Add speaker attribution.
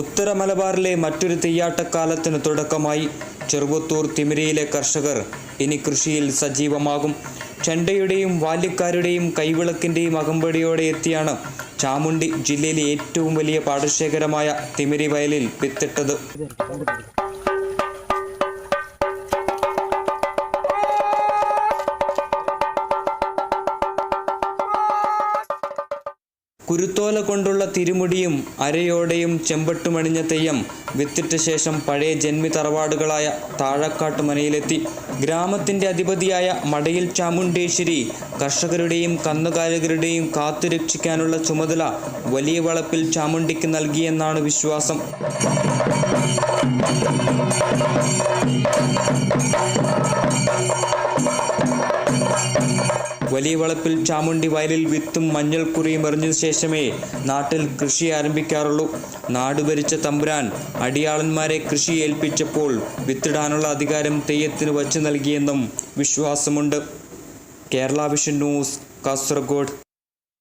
Speaker 1: ഉത്തര മലബാറിലെ മറ്റൊരു തെയ്യാട്ടക്കാലത്തിന് തുടക്കമായി ചെറുവത്തൂർ തിമിരയിലെ കർഷകർ ഇനി കൃഷിയിൽ സജീവമാകും. ചെണ്ടയുടെയും ബാല്യക്കാരുടെയും കൈവിളക്കിന്റെയും അകമ്പടിയോടെ എത്തിയാണ് ചാമുണ്ടി ജില്ലയിലെ ഏറ്റവും വലിയ പാടശേഖരമായ തിമിരി വയലിൽ വിത്തിട്ടത്. കുരുത്തോല കൊണ്ടുള്ള തിരുമുടിയും അരയോടെയും ചെമ്പട്ടുമണിഞ്ഞ തെയ്യം വിത്തിട്ട ശേഷം പഴയ ജന്മി തറവാടുകളായ താഴക്കാട്ട് മനയിലെത്തി. ഗ്രാമത്തിന്റെ അധിപതിയായ മടയിൽ ചാമുണ്ടേശ്വരി കർഷകരുടെയും കന്നുകാലികളുടെയും കാത്തുരക്ഷിക്കാനുള്ള ചുമതല വലിയ വളപ്പിൽ ചാമുണ്ടിക്ക് നൽകിയെന്നാണ് വിശ്വാസം. വലിയ വളപ്പിൽ ചാമുണ്ടി വയലിൽ വിത്തും മഞ്ഞൾക്കുറിയും എറിഞ്ഞ ശേഷമേ നാട്ടിൽ കൃഷി ആരംഭിക്കാറുള്ളൂ. നാട് ഭരിച്ച തമ്പുരാൻ അടിയാളന്മാരെ കൃഷി ഏൽപ്പിച്ചപ്പോൾ വിത്തിടാനുള്ള അധികാരം തെയ്യത്തിന് വച്ചു നൽകിയെന്നും വിശ്വാസമുണ്ട്. Kerala Vision News Kasaragod.